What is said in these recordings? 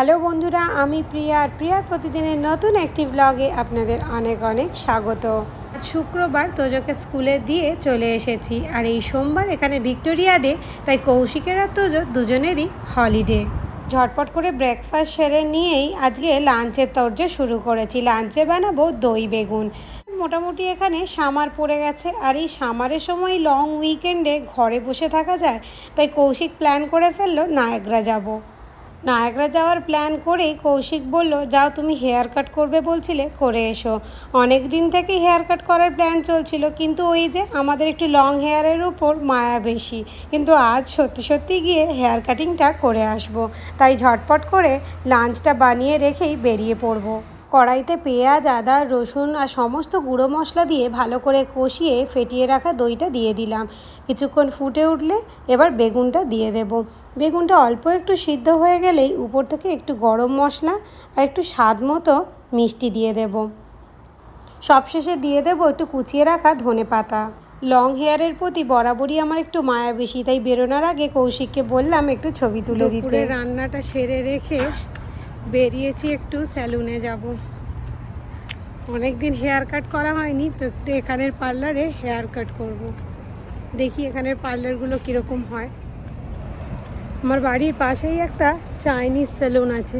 Hello বন্ধুরা, আমি প্রিয়া আর প্রিয়ার প্রতিদিনের নতুন একটি ব্লগে আপনাদের অনেক অনেক স্বাগত। আজ শুক্রবার তোজোকে স্কুলে দিয়ে চলে এসেছি আর এই সোমবার এখানে ভিক্টোরিয়া ডে, তাই কৌশিকের আর তোজো দুজনেরই হলিডে ঝটপট করে ব্রেকফাস্ট সেরে নিয়েই আজকে লাঞ্চের তর্জ শুরু করেছি। লাঞ্চে বানাবো দই, বেগুন। মোটামুটি এখানে সামার পড়ে গেছে আর এই সামারের সময় লং উইকেন্ডে ঘরে বসে থাকা যায়, তাই কৌশিক প্ল্যান করে ফেলল নায়করা যাব। নায়করা যাওয়ার প্ল্যান করেই কৌশিক বলল, যাও তুমি হেয়ার কাট করবে বলছিলে, করে এসো। অনেক দিন থেকে হেয়ার কাট করার প্ল্যান চলছিল, কিন্তু ওই যে আমাদের একটু লং হেয়ারের উপর মায়া বেশি। কিন্তু আজ সত্যি সত্যি গিয়ে হেয়ার কাটিংটা করে আসব। তাই ঝটপট করে লাঞ্চটা বানিয়ে রেখেই বেরিয়ে পড়ব। কড়াইতে পেঁয়াজ, আদা, রসুন আর সমস্ত গুঁড়ো মশলা দিয়ে ভালো করে কষিয়ে ফেটিয়ে রাখা দইটা দিয়ে দিলাম। কিছুক্ষণ ফুটে উঠলে এবার বেগুনটা দিয়ে দেব। বেগুনটা অল্প একটু সিদ্ধ হয়ে গেলেই উপর থেকে একটু গরম মশলা আর একটু স্বাদ মতো মিষ্টি দিয়ে দেব। সবশেষে দিয়ে দেবো একটু কুচিয়ে রাখা ধনে পাতা। লং হেয়ারের প্রতি বরাবরই আমার একটু মায়া বেশি, তাই বেরোনোর আগে কৌশিককে বললাম একটু ছবি তুলে দিতে। রান্নাটা সেরে রেখে বেরিয়েছি একটু স্যালুনে যাব। অনেক দিন হেয়ার কাট করা হয়নি, তো একটু এখানের পার্লারে হেয়ার কাট করব। দেখি এখানের পার্লারগুলো কীরকম হয়। আমার বাড়ির পাশেই একটা চাইনিজ সেলুন আছে।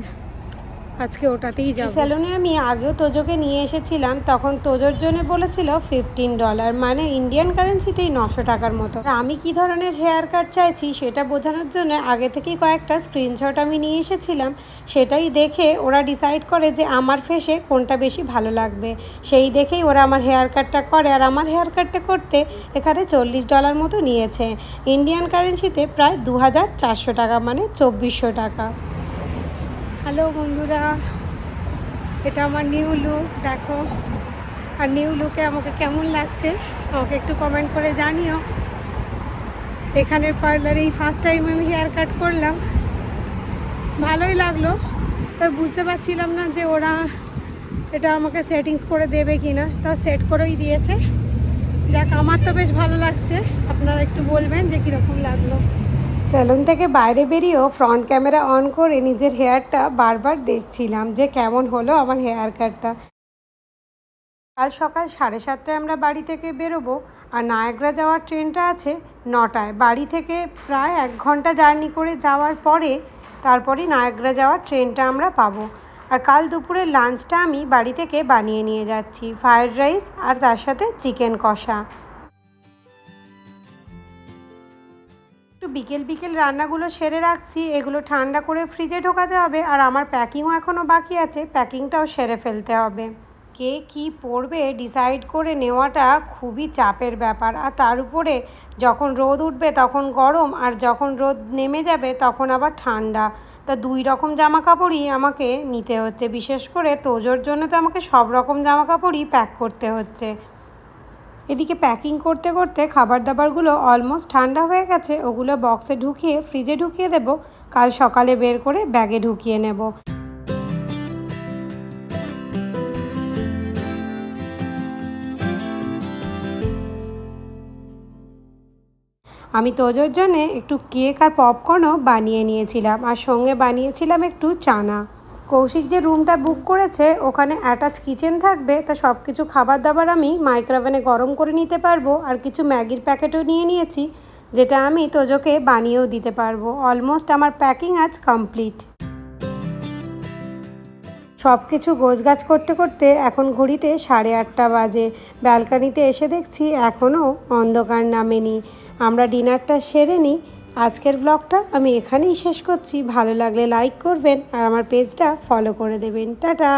আজকে ওটাতেই যাব। স্যালুনে আমি আগেও তোজোকে নিয়ে এসেছিলাম তখন তোজোর জন্য বলেছিল ফিফটিন ডলার মানে ইন্ডিয়ান কারেন্সিতেই নশো টাকার মতো। আমি কি ধরনের হেয়ার কাট চাইছি সেটা বোঝানোর জন্য আগে থেকেই কয়েকটা স্ক্রিনশট আমি নিয়ে এসেছিলাম সেটাই দেখে ওরা ডিসাইড করে যে আমার ফেসে কোনটা বেশি ভালো লাগবে। সেই দেখেই ওরা আমার হেয়ার কাটটা করে আর আমার হেয়ার কাটটা করতে এখানে চল্লিশ ডলার মতো নিয়েছে। ইন্ডিয়ান কারেন্সিতে প্রায় দু হাজার চারশো টাকা মানে চব্বিশশো টাকা। হ্যালো বন্ধুরা, এটা আমার নিউ লুক দেখো। আর নিউ লুকে আমাকে কেমন লাগছে, আমাকে একটু কমেন্ট করে জানিও। এখানের পার্লারে এই ফার্স্ট টাইম আমি হেয়ার কাট করলাম। ভালোই লাগল তবে বুঝতে পারছিলাম না যে ওরা এটা আমাকে সেটিংস করে দেবে কি না তাও সেট করেই দিয়েছে। যাক, আমার তো বেশ ভালো লাগছে। আপনারা একটু বলবেন যে কীরকম লাগল। স্যালুন থেকে বাইরে বেরিয়েও ফ্রন্ট ক্যামেরা অন করে নিজের হেয়ারটা বারবার দেখছিলাম যে কেমন হলো আমার হেয়ার কাটটা। কাল সকাল সাড়ে সাতটায় আমরা বাড়ি থেকে বেরোবো আর নায়গ্রা যাওয়ার ট্রেনটা আছে নটায়। বাড়ি থেকে প্রায় এক ঘণ্টা জার্নি করে যাওয়ার পরে তারপরেই নায়গ্রা যাওয়ার ট্রেনটা আমরা পাবো। আর কাল দুপুরের লাঞ্চটা আমি বাড়ি থেকে বানিয়ে নিয়ে যাচ্ছি, ফ্রায়েড রাইস আর তার সাথে চিকেন কষা। বিকেল বিকেল রান্নাগুলো সেরে রাখছি, এগুলো ঠান্ডা করে ফ্রিজে ঢোকাতে হবে, আর আমার প্যাকিংও এখনও বাকি আছে, প্যাকিংটাও সেরে ফেলতে হবে। কে কি পড়বে ডিসাইড করে নেওয়াটা খুবই চাপের ব্যাপার, আর তার উপরে যখন রোদ উঠবে তখন গরম, আর যখন রোদ নেমে যাবে তখন আবার ঠান্ডা। তা দুই রকম জামা কাপড়ই আমাকে নিতে হচ্ছে, বিশেষ করে তোজোর জন্য তো আমাকে সব রকম জামা কাপড়ই প্যাক করতে হচ্ছে। এদিকে প্যাকিং করতে করতে খাবার দাবারগুলো অলমোস্ট ঠান্ডা হয়ে গেছে, ওগুলো বক্সে ঢুকিয়ে ফ্রিজে ঢুকিয়ে দেব। কাল সকালে বের করে ব্যাগে ঢুকিয়ে নেব। আমি তোজোর জন্যে একটু কেক আর পপকর্নও বানিয়ে নিয়েছিলাম, আর সঙ্গে বানিয়েছিলাম একটু চানা। কৌশিক যে রুমটা বুক করেছে, ওখানে অ্যাটাচ কিচেন থাকবে, তা সব কিছু খাবার দাবার আমি মাইক্রোওভেনে গরম করে নিতে পারব, আর কিছু ম্যাগির প্যাকেটও নিয়ে নিয়েছি, যেটা আমি তোজোকে বানিয়েও দিতে পারব। অলমোস্ট আমার প্যাকিং আজ কমপ্লিট সব কিছু গোছগাছ করতে করতে এখন ঘড়িতে সাড়ে আটটা বাজে। ব্যালকানিতে এসে দেখছি এখনও অন্ধকার নামেনি। আমরা ডিনারটা সেরে নিই আজকের ব্লগটা আমি এখানেই শেষ করছি। ভালো লাগলে লাইক করবেন আর আমার পেজটা ফলো করে দেবেন। টাটা!